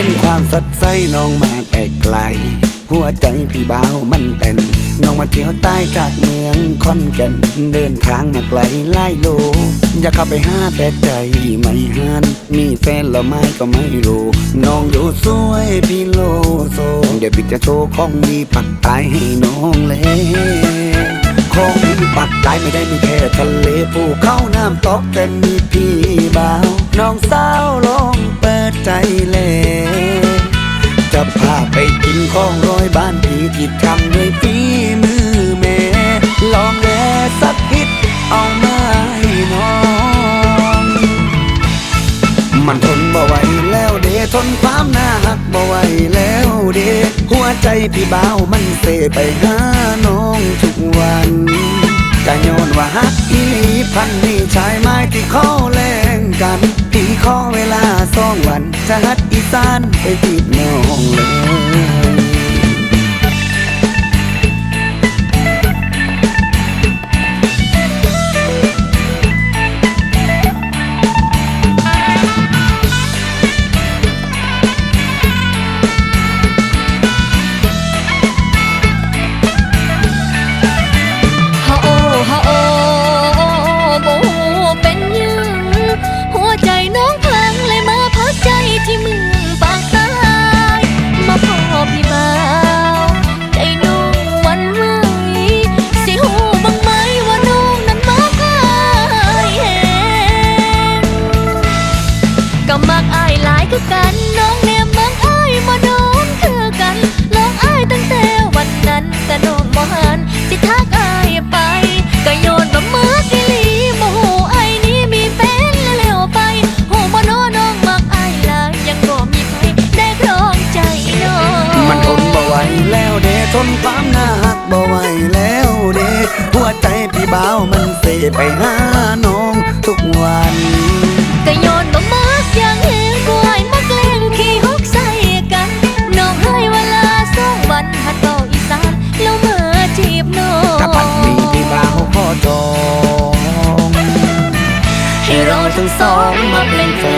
็นความสดใสน้องมาแต่ไกล หัวใจพี่บ่าวมันเต้นน้องมาเที่ยวใต้จากเมืองคอนแก่นเดินทางมาไกลหลายโล อยากเข้าไปหาแต่ใจไม่หันมีแฟนแล้วไม่ก็ไม่รู้ น้องอยู่สวยพี่โลโซเดี๋ยวพี่จะโชว์ของดีปักใต้ให้น้องเลยของดีปักใต้ไม่ได้มีแค่ทะเลภูเขาน้ำตกแต่มีพี่บ่าว น้องสาวลองเปิดใจเลย จะพาไปกินของร้อยบ้านพี่ที่ทำด้วยฝีมือแม่ลองแลสักพิษเอามาให้น้อง มันทนบ่ไหวแล้วเดทนความน่าหักบ่ไหวแล้วเดหัวใจพี่บ่าวมันเสไปหาน้องทุกวันก็ย้อนว่าฮักอีหลีพันนี่ชายไม้ที่เข้าแรงกันพี่ขอเวลาสองวันจะฮัดอีสานไปจีบ คือกันน้อง ทั้งสองมาเป็นแฟน